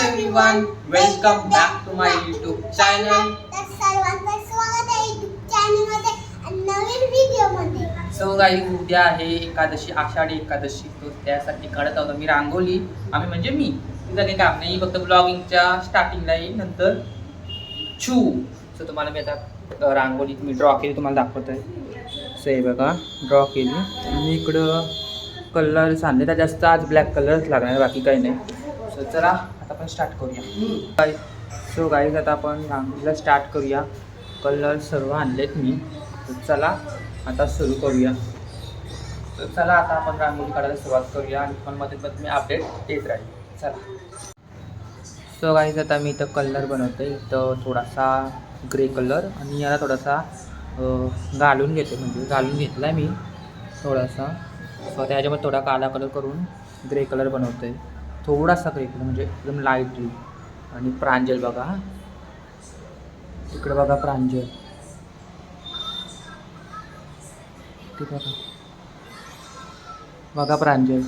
Everyone welcome back to my YouTube channel. तर सर्वांचं स्वागत आहे YouTube चॅनलमध्ये आणि नवीन व्हिडिओमध्ये सो काही उद्या आहे एकादशी आषाढी एकादशी. तो त्यासाठी काढत आहोत मी रांगोली आम्ही म्हणजे मी. तिथं काम नाही फक्त ब्लॉगिंगच्या स्टार्टिंगला येईल नंतर छू. सो तुम्हाला मी आता रांगोली मी ड्रॉ केली तुम्हाला दाखवत आहे सो हे बघा ड्रॉ केली. मी इकडं कलर आणले. तर जास्त आज ब्लॅक कलरच लागणार बाकी काही नाही. सो चला आता आपण स्टार्ट करूया. सो गाईज आता आपण रांगोलीला स्टार्ट करूया. कलर सर्व आणलेत मी. तर चला आता सुरू करूया. तर चला आता आपण रांगोळी काढायला सुरुवात करूया आणि पण मध्ये मध्ये मी अपडेट देत राहील चला. सो गाईज आता मी इथं कलर बनवतो. इथं थोडासा ग्रे कलर आणि याला थोडासा घालून घेते. म्हणजे घालून घेतला आहे मी थोडासा. सो त्याच्यामध्ये थोडा काला कलर करून ग्रे कलर बनवतो. आहे थोडासा ग्रे म्हणजे एकदम लाइट आणि प्रांजल बघा तिकडं बघा प्रांजल. ते बघा. बघा प्रांजल.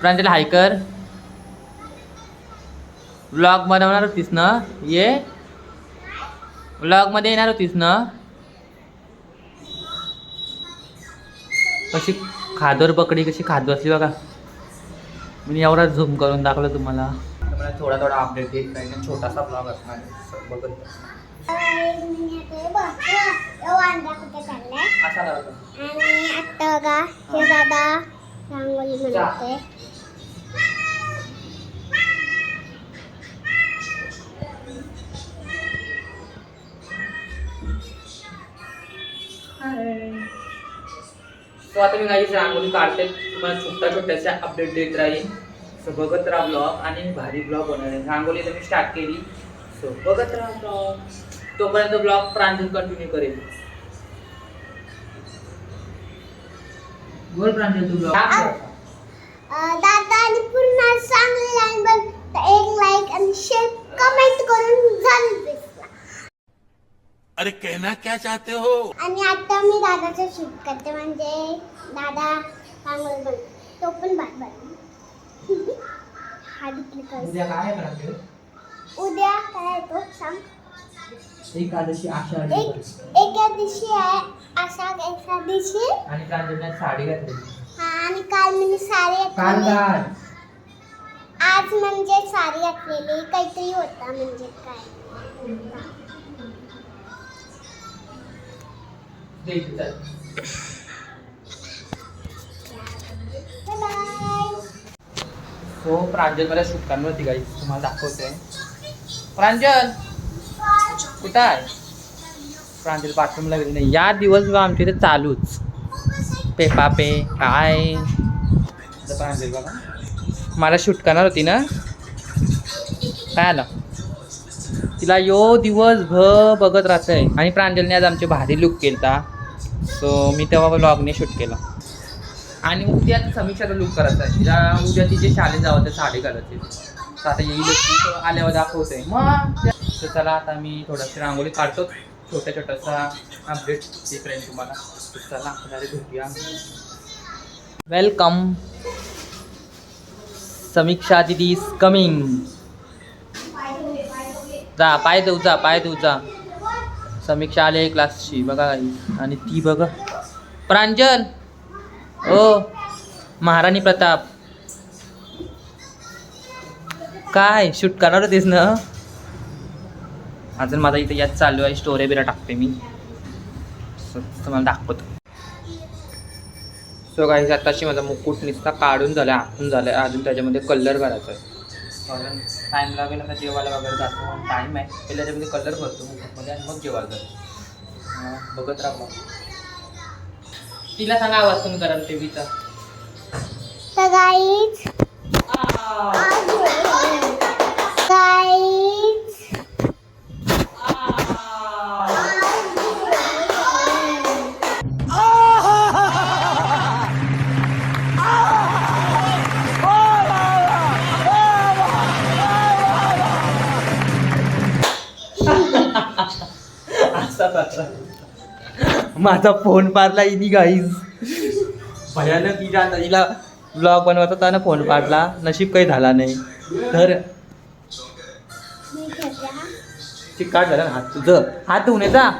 प्रांजल हायकर व्लॉग बनवणार होतीस ना? ये. व्लॉगमध्ये येणार होतीस ना? कशी खादर पकडी कशी खात बसली बघा. मी एवढा झूम करून दाखवलं तुम्हाला तुम्हाला थोडा थोडा अपडेट देत राहील छोटासा ब्लॉग असणार आहे. बघत. आणि बघा हे दादा बनवते सो आता मी काही रांगोळी काढते तुम्हाला छोट्या छोट्याशा अपडेट देत राहील सो बघत राहा ब्लॉग आणि भारी ब्लॉग बनवणार आहे. रांगोळी तर मी स्टार्ट केली. सो बघत राहा ब्लॉग तोपर्यंत ब्लॉग प्रांजल कंटिन्यू करेल बोल प्रांजल तू ब्लॉग अं, दादा आणि पूर्ण तर एक लाईक आणि शेअर कमेंट करून झालं अरे कहना क्या चाहते हो? आणि आता मी दादाचं शूट करते. म्हणजे दादा रांगोळी बन तो पण भात हा उद्या काय प्रांजल उद्या काय येतो सांग. एकादशी आषाढी एक एका दिवशी आहे एका दिवशी आणि प्रांजलने साडी घातली. हा आणि काल मी साडी काल घातलेली. काल. आज म्हणजे साडी घातलेली काहीतरी होता म्हणजे काय. दे इथे. चल. सो प्रांजल मला शूट करणार होती गाई तुम्हाला दाखवते प्रांजल! कुठं आहे? प्रांजल बाथरूमला गेली नाही. या दिवस आमच्या इथे चालूच. पेपा पे काय? आता प्रांजल बघा. मला शूट करणार होती ना? काय आलं? तिला यो दिवसभर बघत राहतंय. आणि प्रांजलने आज आमचे भारी लुक केलता. सो मी तेव्हा ब्लॉगने शूट केला. आणि उद्या समीक्षाचा लुक करायचा आहे. तिला उद्या तिचे शाळेत जावं ते साडे घालायची तर आता येईल आल्यावर दाखवते. मग तर चला आता मी थोडंसं रांगोळी काढतो. छोट्या छोटासा अपडेट देत राहील तुम्हाला. तर चला आपल्याला भेटूया. वेलकम समीक्षा दिदी इज कमिंग जा पाय देऊ जा पाय देऊ जा. समीक्षा आले क्लासची बघा आणि ती बघा. प्रांजल! ओ महाराणी प्रताप. काय? शूट करणार होतीस ना? अजून माझा इथे यात चालू आहे स्टोरी बिरा टाकते मी. तुम्हाला दाखवतो. सो काही आताशी माझा मुकुट निसता काढून झाला आखून झालं आहे अजून त्याच्यामध्ये कलर करायचा आहे कारण टाईम लागेल आता जेवायला वगैरे जातो. टाईम आहे. पहिल्या त्याच्यामध्ये कलर भरतो मुकुटमध्ये आणि मग जेवायला जातो. बघत राहा तिला सांगा आवाज तुम्ही कराल टीव्हीचा तर गाईज गाईज माझा फोन पाडला इनी गाईज भयानक इजा आता हिला ब्लॉग बनवत होता ना फोन पाडला. नशीब काही झाला नाही. तर चिकाट झाला ना हात तुझं. हात धुवून येता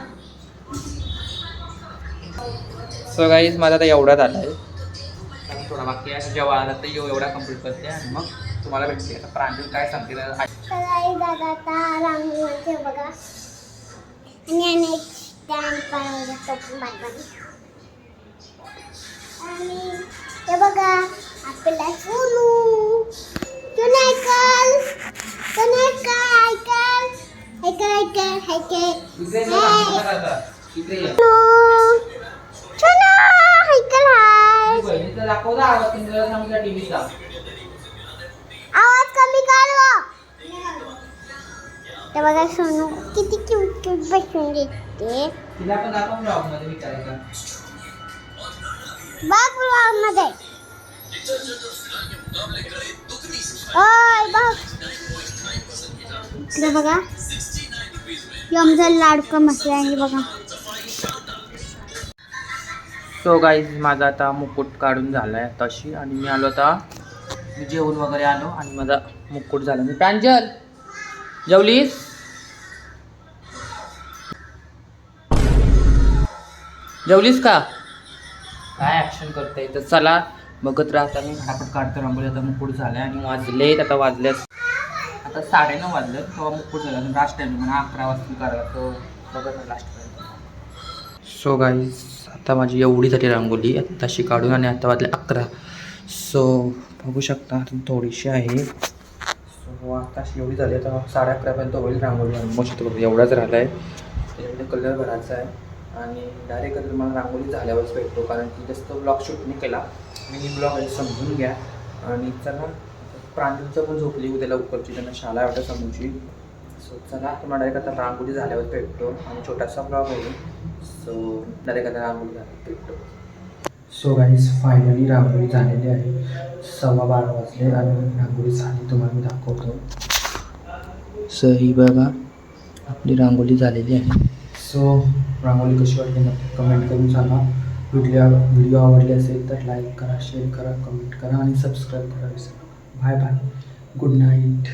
सो गाईज माझा आता एवढा झाला आहे. थोडा बाकी आहे. जेव्हा आला तर येऊ एवढा कंप्लीट करते आणि मग तुम्हाला भेटते. आता प्रांजल काय सांगते दादा आता बघा. आणि याने एक स्टँड पाहिजे तो पण बाजूला. आणि हे बघा आपल्याला सोनू तू नाही ऐकल तू नाही काय ऐकल ऐकल ऐकल ऐकल इकडे ये ना, आता. इकडे ये. सोनू ऐकल हाय तुझी ते बघा सोनू किती क्यूट क्यूट बसून देते तिला पण दाखव ब्लॉगमध्ये विचारायचं. बघ vlog मध्ये. ओय बघ. इकडे बघा. आमचा लाडका मसला आहे बघा. सो गाईज माझा आता मुकुट काढून झाला आहे तशी आणि मी आलो आता मी जेवण वगैरे आलो आणि माझा मुकुट झाला. मी प्रांजल! जेवलीस जेवलीस का? काय ॲक्शन करते तर चला बघत राहता मी फटाफट काढतो रांगोळी. आता मुकुट झाला आणि वाजले आता वाजले आता साडेनऊ वाजले तेव्हा मुकुट झाला. लास्ट टाइम मला अकरा वाजता काढला तो बघत लास्ट सो गाईज आता माझी एवढी झाली रांगोळी आता तशी काढून आणि आता वाजले अकरा. सो बघू शकता थोडीशी आहे. सो आता अशी एवढी झाली आता साडे अकरापर्यंत होईल रांगोळी ऑलमोस्ट बघू एवढाच राहिला आहे त्याच्यामध्ये कलर भरायचा आहे. आणि डायरेक्ट कलर मला रांगोळी झाल्यावरच भेटतो कारण की जास्त ब्लॉग शूट नाही केला. मिनी ब्लॉग आहे समजून घ्या. आणि चला प्रांजलचं पण झोपली उद्या लवकरची त्यांना शाळा आहे वाटतं समजूची सो चला तुम्हाला डायरेक्ट आता रांगोळी झाल्यावर भेटतो. आणि छोटासा ब्लॉग होईल सो डायरेक्ट आता रांगोळी झाल्यावर भेटतो. सो गाईज फायनली रांगोळी झालेली आहे. सव्वा बारा वाजले आणि रांगोळी झाली. तुम्हाला मी दाखवतो. सो ही बघा आपली रांगोळी झालेली आहे. सो रांगोळी कशी वाटली नक्की कमेंट करून सांगा. व्हिडिओ व्हिडिओ आवडली असेल तर लाईक करा शेअर करा कमेंट करा आणि सबस्क्राईब करा. विसरा बाय बाय गुड नाईट